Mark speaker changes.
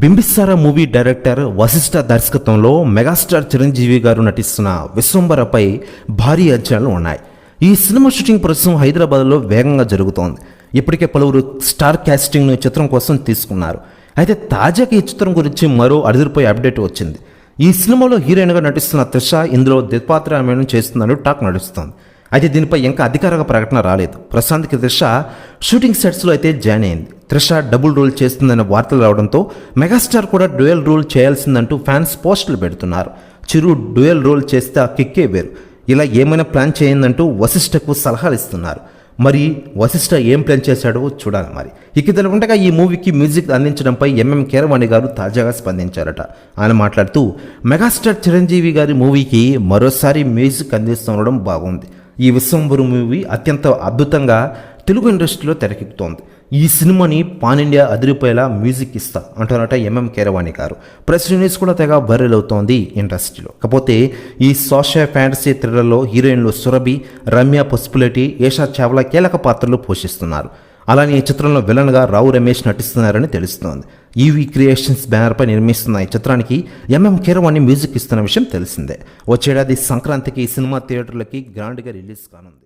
Speaker 1: Bimbisara movie director Vashishtha దర్శకత్వంలో megastar Chiranjeevi గారు నటిస్తున్న విశ్వంబరపై భారీ అంచనాలు ఉన్నాయి. ఈ సినిమా షూటింగ్ ప్రస్తుతం హైదరాబాద్లో వేగంగా జరుగుతోంది. ఇప్పటికే పలువురు స్టార్ క్యాస్టింగ్ను చిత్రం కోసం తీసుకున్నారు. అయితే తాజాగా ఈ చిత్రం గురించి మరో అడిదిరిపోయే అప్డేట్ వచ్చింది. ఈ సినిమాలో హీరోయిన్గా నటిస్తున్న త్రిష ఇందులో దిత్పాత్రామేణం చేస్తుందని టాక్ నడుస్తోంది. అయితే దీనిపై ఇంకా అధికారిక ప్రకటన రాలేదు. ప్రశాంత్కి త్రిష షూటింగ్ సెట్స్లో అయితే జాయిన్ అయింది. త్రిష డబుల్ రోల్ చేస్తుందనే వార్తలు రావడంతో మెగాస్టార్ కూడా డ్యూయల్ రోల్ చేయాల్సిందంటూ ఫ్యాన్స్ పోస్టులు పెడుతున్నారు. చిరు డ్యూయల్ రోల్ చేస్తే ఆ కిక్కే వేరు. ఇలా ఏమైనా ప్లాన్ చేయందంటూ వశిష్ఠకు సలహాలు ఇస్తున్నారు. మరి వశిష్ఠ ఏం ప్లాన్ చేశాడో చూడాలి మరి. ఇక ఉండగా ఈ మూవీకి మ్యూజిక్ అందించడంపై ఎంఎం కీరవాణి గారు తాజాగా స్పందించారట. ఆయన మాట్లాడుతూ మెగాస్టార్ చిరంజీవి గారి మూవీకి మరోసారి మ్యూజిక్ అందిస్తుండడం బాగుంది. ఈ విశ్వంబరు మూవీ అత్యంత అద్భుతంగా తెలుగు ఇండస్ట్రీలో తెరకెక్కుతోంది. ఈ సినిమాని పాన్ ఇండియా అదిరిపోయేలా మ్యూజిక్ ఇస్తా అంటున్నట ఎంఎం కేరవాణి గారు. ప్రెస్ రిలీజ్ కూడా తెగ వైరల్ అవుతోంది ఇండస్ట్రీలో. కాకపోతే ఈ సోషల్ ఫ్యాంటసీ థ్రిల్లర్లో హీరోయిన్లు సురభి రమ్య పసుపులేటి ఏషా చావ్లా కీలక పాత్రలు పోషిస్తున్నారు. అలానే ఈ చిత్రంలో విలన్గా రావు రమేష్ నటిస్తున్నారని తెలుస్తోంది. ఈవీ క్రియేషన్స్ బ్యానర్పై నిర్మిస్తున్న ఈ చిత్రానికి ఎంఎం కీరవాణి మ్యూజిక్ ఇస్తున్న విషయం తెలిసిందే. వచ్చేడాది సంక్రాంతికి ఈ సినిమా థియేటర్లకి గ్రాండ్గా రిలీజ్ కానుంది.